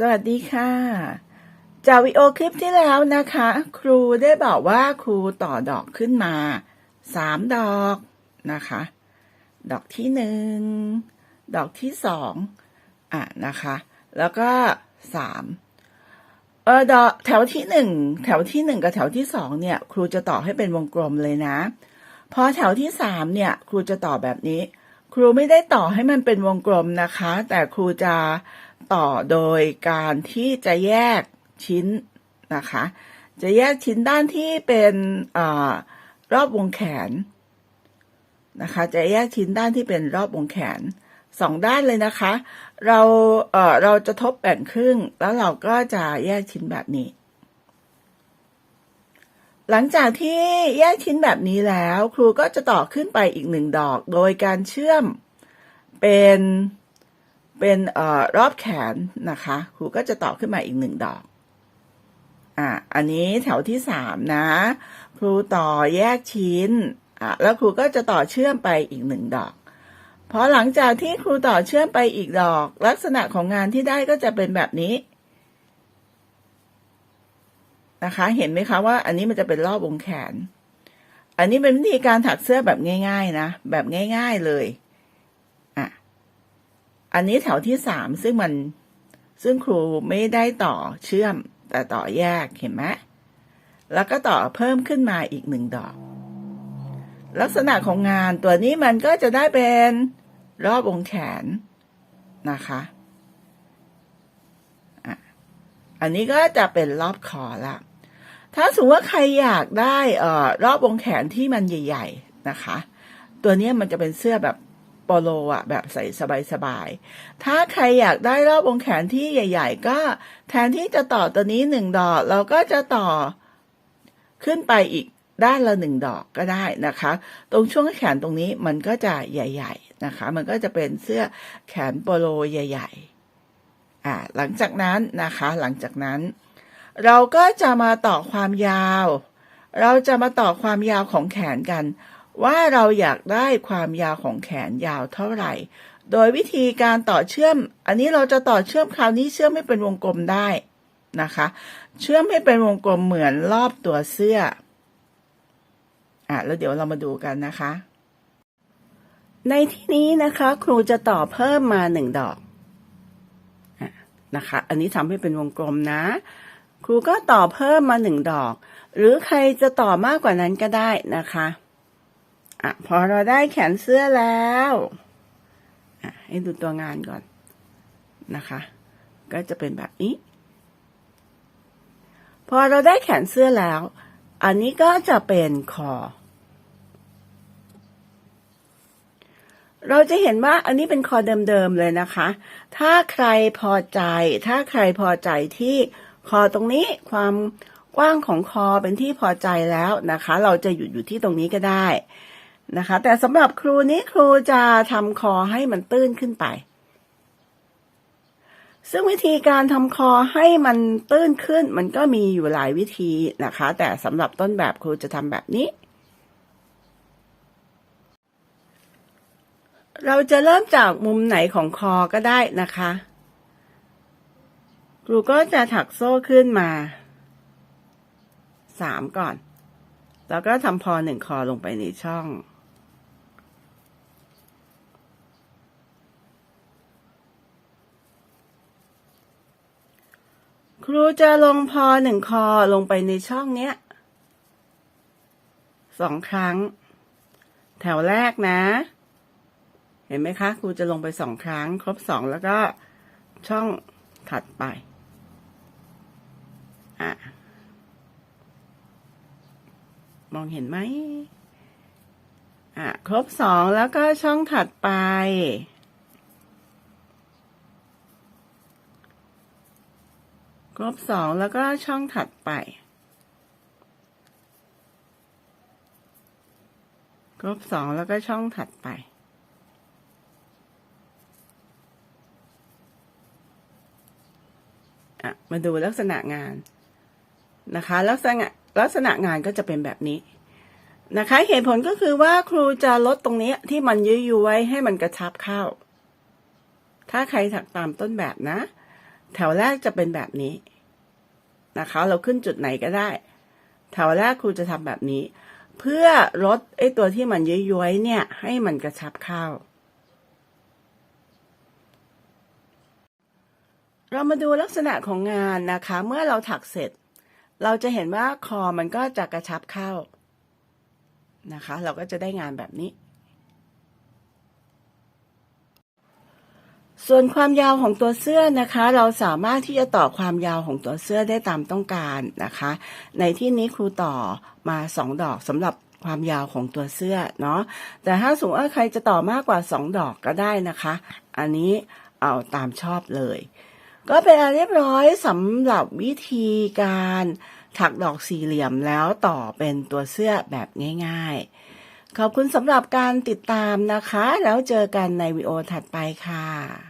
สวัสดีค่ะ จากวิดีโอคลิปที่แล้วนะคะ ครูได้บอกว่าครูต่อดอกขึ้นมาสามดอกนะคะ ดอกที่หนึ่งดอกที่สองอะนะคะ แล้วก็สามเออดอกแถวที่หนึ่งแถวที่หนึ่งกับแถวที่สองเนี่ย ครูจะต่อให้เป็นวงกลมเลยนะพอแถวที่สามเนี่ย ครูจะต่อแบบนี้ ครูไม่ได้ต่อให้มันเป็นวงกลมนะคะ แต่ครูจะ ต่อโดยการที่จะแยกชิ้นนะคะ จะแยกชิ้นด้านที่เป็นอรอบวงแขนนะคะ จะแยกชิ้นด้านที่เป็นรอบวงแขนสองด้านเลยนะคะ เราเออเราจะทบแบ่งครึ่ง แล้วเราก็จะแยกชิ้นแบบนี้ หลังจากที่แยกชิ้นแบบนี้แล้ว ครูก็จะต่อขึ้นไปอีกหนึ่งดอก โดยการเชื่อมเป็น เป็นออรอบแขนนะคะครูก็จะต่อขึ้นมาอีกหนึ่งดอกอะอันนี้แถวที่สามนะ ครูต่อแยกชิ้นอะแล้วครูก็จะต่อเชื่อมไปอีกหนึ่งดอกพอหลังจากที่ครูต่อเชื่อมไปอีกดอก ลักษณะของงานที่ได้ก็จะเป็นแบบนี้นะคะ เห็นไหมคะว่า อันนี้มันจะเป็นรอบวงแขน อันนี้เป็นวิธีการถักเสื้อแบบง่าย ๆ นะ แบบง่าย ๆเลย อันนี้แถวที่สามซึ่งมันซึ่งครูไม่ได้ต่อเชื่อม แต่ต่อแยกเห็นไหมแล้วก็ต่อเพิ่มขึ้นมาอีกหนึ่งดอก ลักษณะของงานตัวนี้มันก็จะได้เป็นรอบวงแขนนะคะอันนี้ก็จะเป็นรอบคอละ ถ้าสมมติว่าใครอยากได้เอ่อรอบวงแขนที่มันใหญ่ ๆนะคะ ตัวนี้มันจะเป็นเสื้อแบบ โปโลอะแบบใส่สบายๆ ถ้าใครอยากได้รอบวงแขนที่ใหญ่ ๆ ก็แทนที่จะต่อตัวนี้หนึ่งดอก เราก็จะต่อขึ้นไปอีกด้านละหนึ่งดอกก็ได้นะคะ ตรงช่วงแขนตรงนี้มันก็จะใหญ่ ๆนะคะ มันก็จะเป็นเสื้อแขนโปโลใหญ่ ๆ อ่าหลังจากนั้นนะคะ หลังจากนั้น เราก็จะมาต่อความยาว เราจะมาต่อความยาวของแขนกัน ว่าเราอยากได้ความยาวของแขนยาวเท่าไหร่ โดยวิธีการต่อเชื่อม อันนี้เราจะต่อเชื่อมคราวนี้เชื่อมไม่เป็นวงกลมได้นะคะ เชื่อมให้เป็นวงกลมเหมือนรอบตัวเสื้ออะแล้วเดี๋ยวเรามาดูกันนะคะ ในที่นี้นะคะ ครูจะต่อเพิ่มมาหนึ่งดอกอะนะคะ อันนี้ทำให้เป็นวงกลมนะ ครูก็ต่อเพิ่มมาหนึ่งดอก หรือใครจะต่อมากกว่านั้นก็ได้นะคะ อะพอเราได้แขนเสื้อแล้วอะให้ดูตัวงานก่อนนะคะ ก็จะเป็นแบบนี้ พอเราได้แขนเสื้อแล้ว อันนี้ก็จะเป็นคอ เราจะเห็นว่าอันนี้เป็นคอเดิมๆเลยนะคะ ถ้าใครพอใจ ถ้าใครพอใจที่คอตรงนี้ความกว้างของคอเป็นที่พอใจแล้วนะคะ เราจะหยุดอยู่ที่ตรงนี้ก็ได้ นะคะ แต่สำหรับครูนี้ครูจะทำคอให้มันตื้นขึ้นไป ซึ่งวิธีการทำคอให้มันตื้นขึ้น มันก็มีอยู่หลายวิธีนะคะ แต่สำหรับต้นแบบครูจะทำแบบนี้ เราจะเริ่มจากมุมไหนของคอก็ได้นะคะ ครูก็จะถักโซ่ขึ้นมาสามก่อน แล้วก็ทำพอหนึ่งคอลงไปในช่อง ครูจะลงพอหนึ่งคอลงไปในช่องเนี้ยสองครั้ง แถวแรกนะ เห็นไหมคะ ครูจะลงไปสองครั้ง ครบสองแล้วก็ช่องถัดไป อะ มองเห็นไหมอะ ครบสองแล้วก็ช่องถัดไป ครบสองแล้วก็ช่องถัดไปครบสองแล้วก็ช่องถัดไปอะมาดูลักษณะงานนะคะ ลักษณะลักษณะงานก็จะเป็นแบบนี้นะคะ เหตุผลก็คือว่าครูจะลดตรงนี้ที่มันยุยๆไว้ให้มันกระชับเข้า ถ้าใครถักตามต้นแบบนะ แถวแรกจะเป็นแบบนี้นะคะ เราขึ้นจุดไหนก็ได้ แถวแรกครูจะทำแบบนี้ เพื่อลดไอ้ตัวที่มันย้อยๆเนี่ย ให้มันกระชับเข้า เรามาดูลักษณะของงานนะคะ เมื่อเราถักเสร็จ เราจะเห็นว่าคอมันก็จะกระชับเข้านะคะ เราก็จะได้งานแบบนี้ ส่วนความยาวของตัวเสื้อนะคะ เราสามารถที่จะต่อความยาวของตัวเสื้อได้ตามต้องการนะคะ ในที่นี้ครูต่อมาสองดอกสำหรับความยาวของตัวเสื้อเนาะแต่ถ้าสมมติว่าใครจะต่อมากกว่าสองดอกก็ได้นะคะ อันนี้เอาตามชอบเลย ก็เป็นอันเรียบร้อยสำหรับวิธีการถักดอกสี่เหลี่ยมแล้วต่อเป็นตัวเสื้อแบบง่าย ๆ ขอบคุณสำหรับการติดตามนะคะ แล้วเจอกันในวิดีโอถัดไปค่ะ